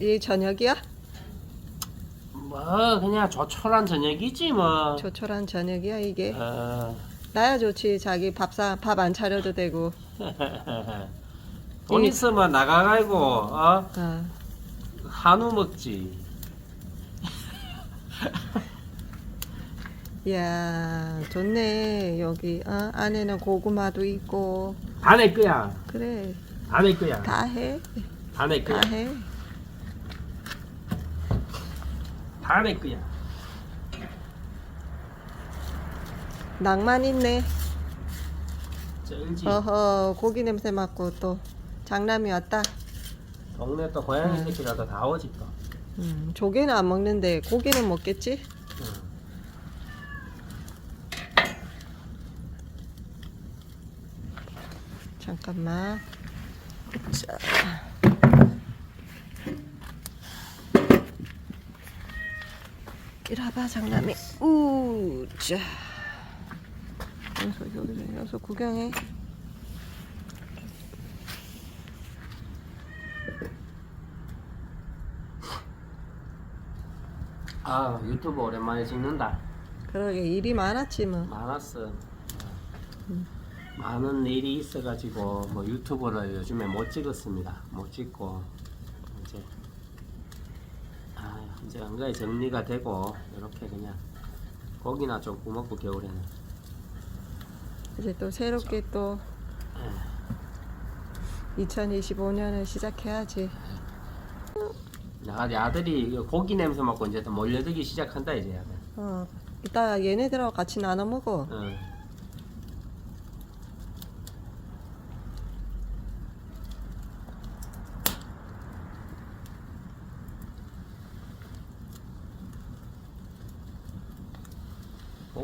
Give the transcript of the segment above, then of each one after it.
이 저녁이야? 뭐 그냥 조촐한 저녁이지 뭐. 조촐한 저녁이야 이게. 어. 나야 좋지. 자기 밥사 밥 안 차려도 되고. 돈 이- 있으면 나가가지고 어? 아, 한우 먹지. 이야 좋네 여기 어? 안에는 고구마도 있고 다내 거야. 그래 다내 거야. 다 해. 다내 거야. 다 해. 다내 거야. 낭만 있네. 쩔지. 어허 고기 냄새 맡고 또 장남이 왔다. 동네 또 고양이 음. 새끼라도 다 오지 또. 음, 조개는 안 먹는데 고기는 먹겠지? 응. 잠깐만. 자. 이리 와봐 장남이. 우자. 여기서 여기서 여기서 구경해. 아 유튜브 오랜만에 찍는다. 그러게 일이 많았지 뭐. 많았어. 많은 일이 있어가지고 뭐 유튜브를 요즘에 못 찍었습니다. 못 찍고 이제 아 이제 한가히 정리가 되고 이렇게 그냥 고기나 좀 구먹고 겨울에는 이제 또 새롭게 또 2025년을 시작해야지. 야 야들이 이거 고기 냄새 맡고 이제 또 몰려들기 시작한다 이제. 어, 이따 얘네들하고 같이 나눠 먹어. 응.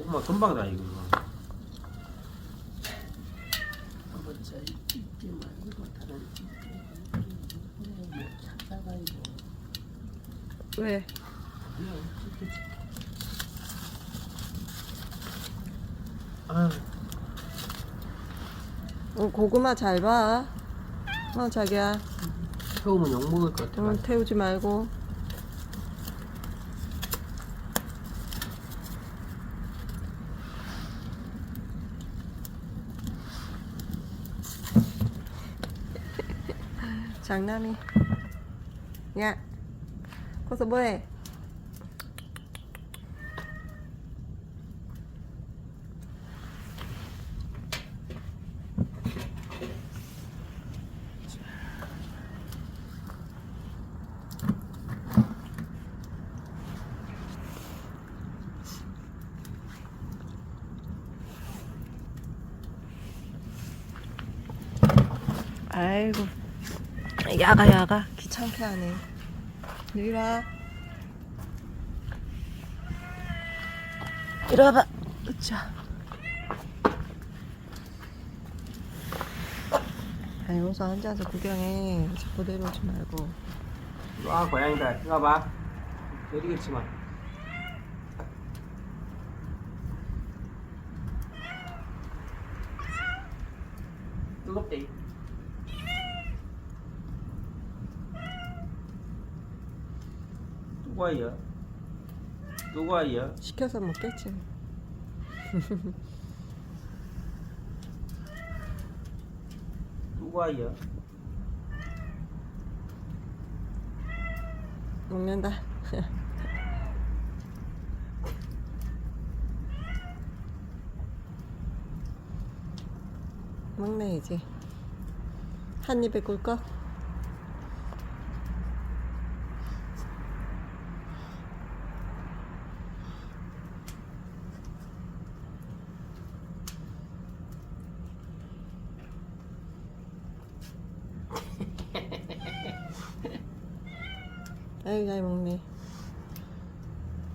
고구마 금방 다 익은 거. 한번 잘 익지 말고 다른 찾다가 이거 왜? 아 어, 고구마 잘 봐. 어, 자기야. 태우면 욕 먹을 것 같아. 응, 태우지 말고. 장남이. 야, 거기서 뭐해? 아이고, 야가 야가 귀찮게 하네. 이리 와. 이리 와봐. 으쌰. 아니 여기서 앉아서 구경해. 자꾸 내려오지 말고. 와 고양이다. 이거 봐. 내리겠지만. 뜨겁대. 누구야? 누구야? 시켜서 먹겠지. 누구야? 먹는다. 먹네 이제. 한 입에 꿀꺽. 아유 잘 먹네.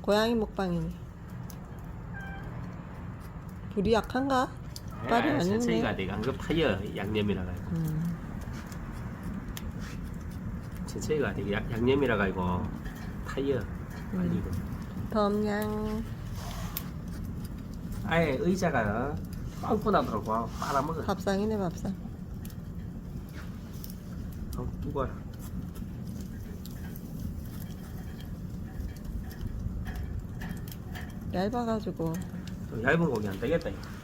고양이 먹방이네. 불이 약한가? 빨이 아니네. 천천히가 내가 한거 파여 양념이라 가지고. 음. 천천히가 되게 양념이라 가지고 파여 빨리고. 덤양. 아예 의자가 빵꾸나더라고 빨아먹어 밥상이네 밥상. 어, 누가 얇아가지고 또 얇은 고기 안 되겠다 이거.